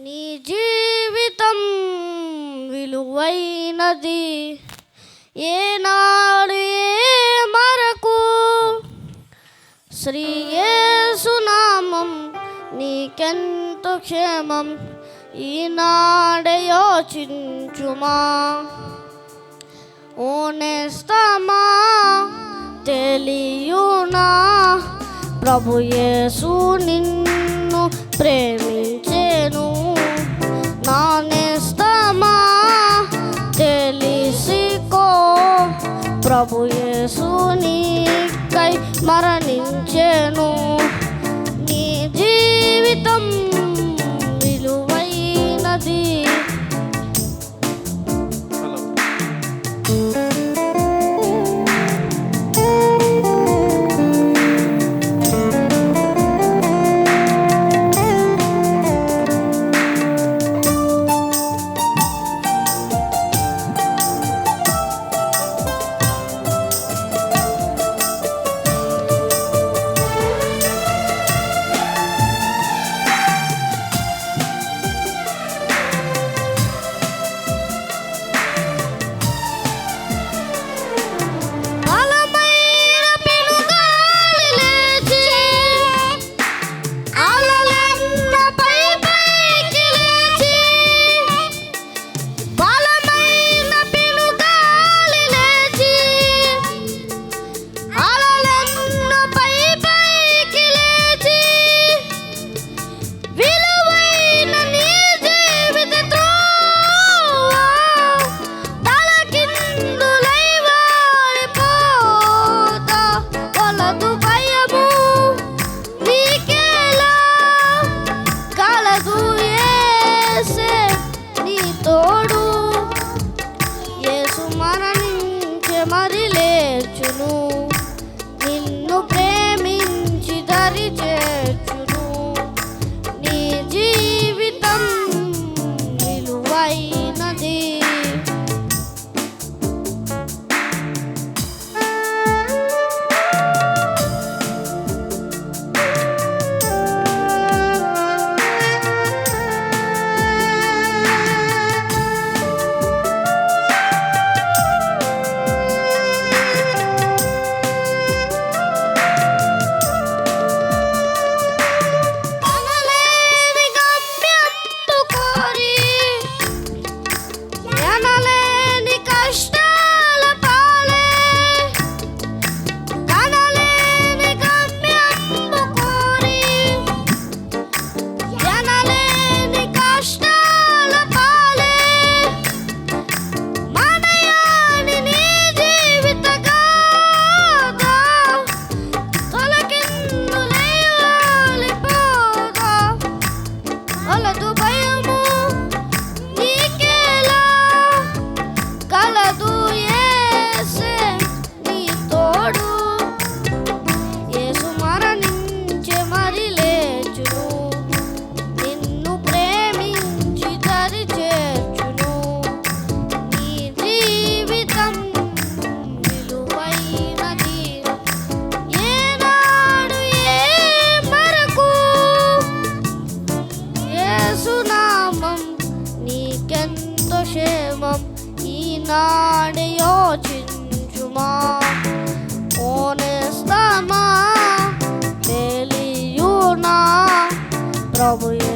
నీ జీవితం విలువైనది. ఏనాడు ఏ మరకు? శ్రీ ఏసునామం నీకెంతో క్షేమం. ఈనాడే యోచించుమా. ఓనేస్తమా తెలియునా? ప్రభు యేసు నిన్ను ప్రేమి స్మరణించేను. నీ జీవితం తోడు. యేసు మరణించే మరి లేచును. నిన్ను Nerede üçüncüma Onestama Beliyuna Probuyu